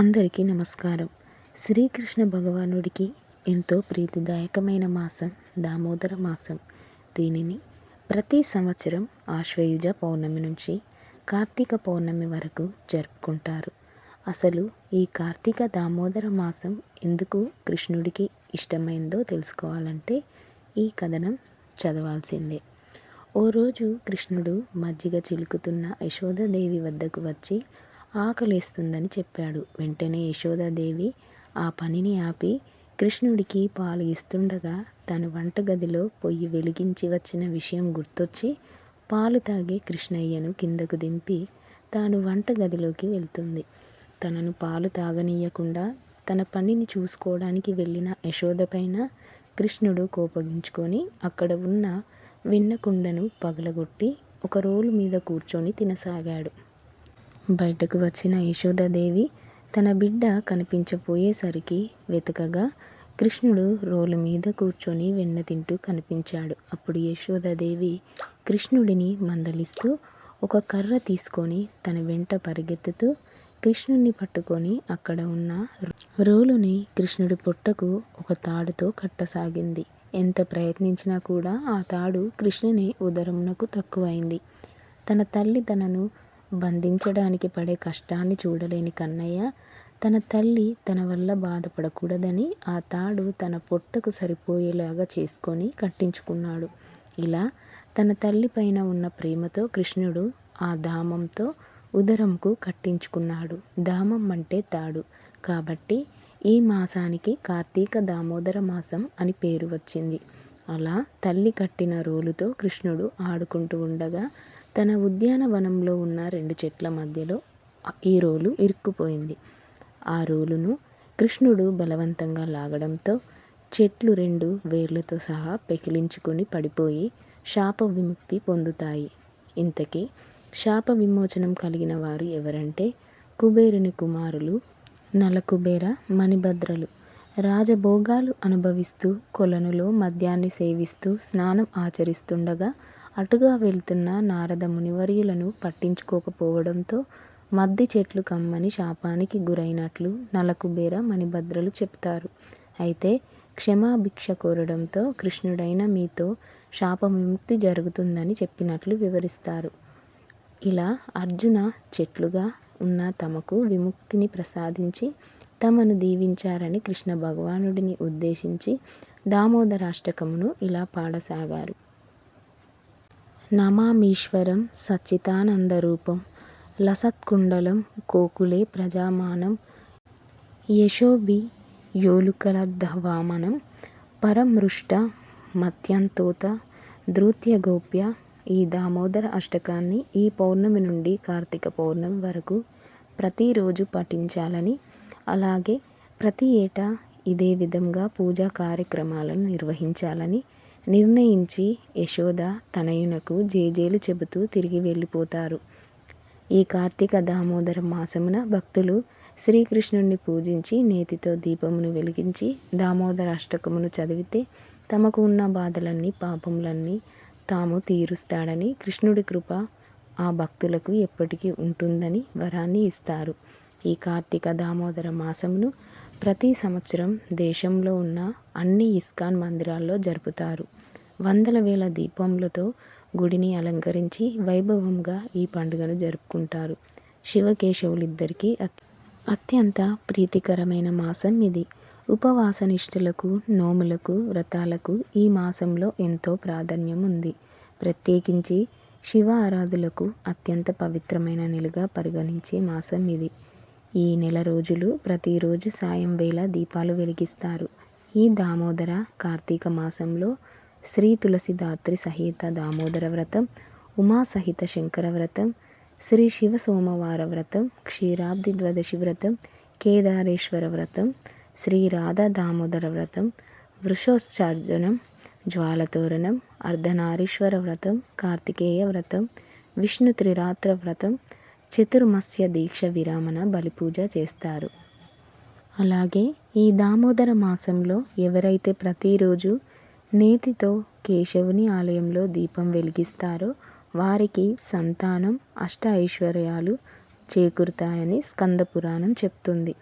అందరికీ నమస్కారం. శ్రీకృష్ణ భగవానుడికి ఎంతో ప్రీతిదాయకమైన మాసం దామోదర మాసం. దీనిని ప్రతి సంవత్సరం ఆశ్వయుజ పౌర్ణమి నుంచి కార్తీక పౌర్ణమి వరకు జరుపుకుంటారు. అసలు ఈ కార్తీక దామోదర మాసం ఎందుకు కృష్ణుడికి ఇష్టమైందో తెలుసుకోవాలంటే ఈ కథనం చదవాల్సిందే. ఓ రోజు కృష్ణుడు మజ్జిగ చిలుకుతున్న యశోదాదేవి వద్దకు వచ్చి ఆకలేస్తుందని చెప్పాడు. వెంటనే యశోదాదేవి ఆ పనిని ఆపి కృష్ణుడికి పాలు ఇస్తుండగా తన వంటగదిలో పొయ్యి వెలిగించి వచ్చిన విషయం గుర్తొచ్చి పాలు తాగే కృష్ణయ్యను కిందకు దింపి తాను వంటగదిలోకి వెళ్తుంది. తనను పాలు తాగనీయకుండా తన పనిని చూసుకోవడానికి వెళ్ళిన యశోద పైన కృష్ణుడు కోపగించుకొని అక్కడ ఉన్న వెన్నకుండను పగలగొట్టి ఒక రోలు మీద కూర్చొని తినసాగాడు. బయటకు వచ్చిన యశోదాదేవి తన బిడ్డ కనిపించపోయేసరికి వెతకగా కృష్ణుడు రోలు మీద కూర్చొని వెన్న తింటూ కనిపించాడు. అప్పుడు యశోదాదేవి కృష్ణుడిని మందలిస్తూ ఒక కర్ర తీసుకొని తన వెంట పరిగెత్తుతూ కృష్ణుడిని పట్టుకొని అక్కడ ఉన్న రోలుని కృష్ణుడి పొట్టకు ఒక తాడుతో కట్టసాగింది. ఎంత ప్రయత్నించినా కూడా ఆ తాడు కృష్ణుని ఉదరమునకు తక్కువైంది. తన తల్లి తనను బంధించడానికి పడే కష్టాన్ని చూడలేని కన్నయ్య తన తల్లి తన వల్ల బాధపడకూడదని ఆ తాడు తన పొట్టకు సరిపోయేలాగా చేసుకొని కట్టించుకున్నాడు. ఇలా తన తల్లి పైన ఉన్న ప్రేమతో కృష్ణుడు ఆ ధామంతో ఉదరంకు కట్టించుకున్నాడు. ధామం అంటే తాడు. కాబట్టి ఈ మాసానికి కార్తీక దామోదర మాసం అని పేరు వచ్చింది. అలా తల్లి కట్టిన రోలుతో కృష్ణుడు ఆడుకుంటూ ఉండగా తన ఉద్యానవనంలో ఉన్న రెండు చెట్ల మధ్యలో ఈ రోలు ఇరుక్కుపోయింది. ఆ రోలును కృష్ణుడు బలవంతంగా లాగడంతో చెట్లు రెండు వేర్లతో సహా పెకిలించుకొని పడిపోయి శాప విముక్తి పొందుతాయి. ఇంతకీ శాప విమోచనం కలిగిన వారు ఎవరంటే కుబేరుని కుమారులు నలకుబేర మణిభద్రలు. రాజభోగాలు అనుభవిస్తూ కొలనులో మద్యాన్ని సేవిస్తూ స్నానం ఆచరిస్తుండగా అటుగా వెళ్తున్న నారద మునివర్యులను పట్టించుకోకపోవడంతో మద్ది చెట్లు కమ్మని శాపానికి గురైనట్లు నలకుబేర మణిభద్రలు చెప్తారు. అయితే క్షమాభిక్ష కోరడంతో కృష్ణుడైన మీతో శాప విముక్తి జరుగుతుందని చెప్పినట్లు వివరిస్తారు. ఇలా అర్జున చెట్లుగా ఉన్న తమకు విముక్తిని ప్రసాదించి తమను దీవించారని కృష్ణ భగవానుడిని ఉద్దేశించి దామోదరాష్టకమును ఇలా పాడసాగారు. నమామీశ్వరం సచ్చితానందరూపం లసత్కుండలం కోకులే ప్రజామానం యశోభి యోలుకలద్ధవామనం పరమృష్ట మత్యంతోత ధృత్యగోప్య ఈ దామోదర అష్టకాన్ని ఈ పౌర్ణమి నుండి కార్తీక పౌర్ణమి వరకు ప్రతిరోజు పఠించాలని అలాగే ప్రతి ఏటా ఇదే విధంగా పూజా కార్యక్రమాలను నిర్వహించాలని నిర్ణయించి యశోద తనయునకు జేజేలు చెబుతూ తిరిగి వెళ్ళిపోతారు. ఈ కార్తీక దామోదర మాసమున భక్తులు శ్రీకృష్ణుణ్ణి పూజించి నేతితో దీపమును వెలిగించి దామోదర అష్టకమును చదివితే తమకు ఉన్న బాధలన్నీ పాపములన్నీ తాము తీరుస్తాడని కృష్ణుడి కృప ఆ భక్తులకు ఎప్పటికీ ఉంటుందని వరాన్ని ఇస్తారు. ఈ కార్తీక దామోదర మాసమును ప్రతి సంవత్సరం దేశంలో ఉన్న అన్ని ఇస్కాన్ మందిరాల్లో జరుపుతారు. వందల వేల దీపములతో గుడిని అలంకరించి వైభవంగా ఈ పండుగను జరుపుకుంటారు. శివకేశవులిద్దరికీ అత్యంత ప్రీతికరమైన మాసం ఇది. ఉపవాస నిష్ఠలకు నోములకు వ్రతాలకు ఈ మాసంలో ఎంతో ప్రాధాన్యం ఉంది. ప్రత్యేకించి శివ ఆరాధులకు అత్యంత పవిత్రమైన నెలగా పరిగణించే మాసం ఇది. ఈ నెల రోజులు ప్రతిరోజు సాయం వేళ దీపాలు వెలిగిస్తారు. ఈ దామోదర కార్తీక మాసంలో శ్రీ తులసిదాత్రి సహిత దామోదర వ్రతం ఉమా సహిత శంకర వ్రతం శ్రీ శివ సోమవార వ్రతం క్షీరాబ్ది ద్వాదశి వ్రతం కేదారేశ్వర వ్రతం శ్రీ రాధా దామోదర వ్రతం వృషోత్సర్జనం జ్వాలతోరణం అర్ధనారీశ్వర వ్రతం కార్తికేయ వ్రతం విష్ణు త్రిరాత్ర వ్రతం చతుర్మస్య దీక్ష విరామణ బలిపూజ చేస్తారు. అలాగే ఈ దామోదర మాసంలో ఎవరైతే ప్రతిరోజు నేతితో కేశవుని ఆలయంలో దీపం వెలిగిస్తారో వారికి సంతానం అష్ట ఐశ్వర్యాలు చేకూరుతాయని స్కంద పురాణం చెప్తుంది.